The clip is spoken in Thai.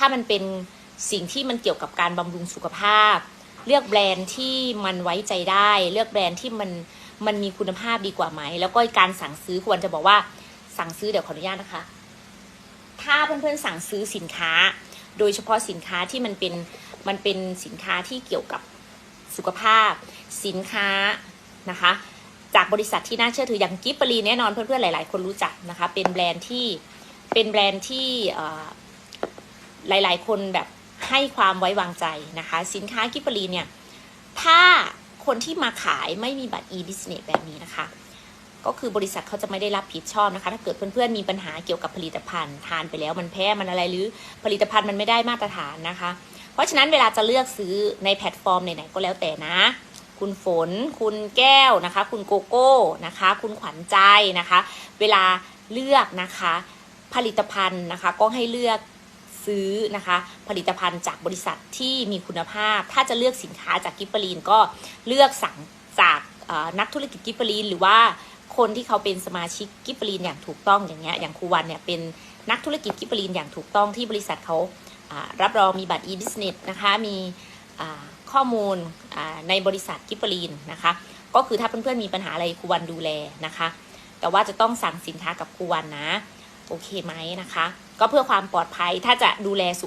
ถ้ามันเป็นสิ่งที่มันเกี่ยวกับการบำรุงสุขภาพ เลือกแบรนด์ที่มันไว้ใจได้ เลือกแบรนด์ที่มันมันมีคุณภาพดีกว่าไหม แล้วก็การสั่งซื้อควรจะบอกว่าสั่งซื้อเดี๋ยวขออนุญาตนะคะ ถ้าเพื่อนๆสั่งซื้อสินค้า โดยเฉพาะสินค้าที่มันเป็นมันเป็นสินค้าที่เกี่ยวกับสุขภาพ สินค้านะคะ จากบริษัทที่น่าเชื่อถืออย่างกิฟบรีแน่นอนเพื่อนๆหลาย ๆ คนรู้จักนะคะ เป็นแบรนด์ที่เป็นแบรนด์ที่ หลายๆ คนแบบให้ความไว้วางใจนะคะ สินค้ากิฟบรีเนี่ย ถ้าคนที่มาขายไม่มีบัตร e-business แบบนี้นะคะ ก็คือบริษัทเขาจะไม่ได้รับผิดชอบนะคะ ถ้าเกิดเพื่อนๆมีปัญหาเกี่ยวกับผลิตภัณฑ์ ทานไปแล้วมันแพ้มันอะไรหรือผลิตภัณฑ์มันไม่ได้มาตรฐานนะคะ เพราะฉะนั้นเวลาจะเลือกซื้อในแพลตฟอร์มไหนๆก็แล้วแต่นะ คุณฝน คุณแก้วนะคะ คุณโกโก้นะคะ คุณขวัญใจนะคะ เวลาเลือกนะคะ ผลิตภัณฑ์นะคะก็ให้เลือก ซื้อนะคะ ผลิตภัณฑ์จากบริษัทที่มีคุณภาพ ถ้าจะเลือกสินค้าจากกิฟเฟอรีนก็เลือกสั่งจากนักธุรกิจกิฟเฟอรีนหรือว่าคนที่เขาเป็นสมาชิกกิฟเฟอรีนอย่างถูกต้องอย่างเงี้ยอย่างครูวันเนี่ยเป็นนักธุรกิจกิฟเฟอรีนอย่างถูกต้องที่บริษัทเขารับรองมีบัตร e-business นะคะมีข้อมูลในบริษัทกิฟเฟอรีนนะคะก็คือถ้าเพื่อนๆมีปัญหาอะไรครูวันดูแลนะคะ แต่ว่าจะต้องสั่งสินค้ากับครูวันนะ โอเคไหมนะคะ ก็เพื่อความปลอดภัยถ้าจะดูแลสุข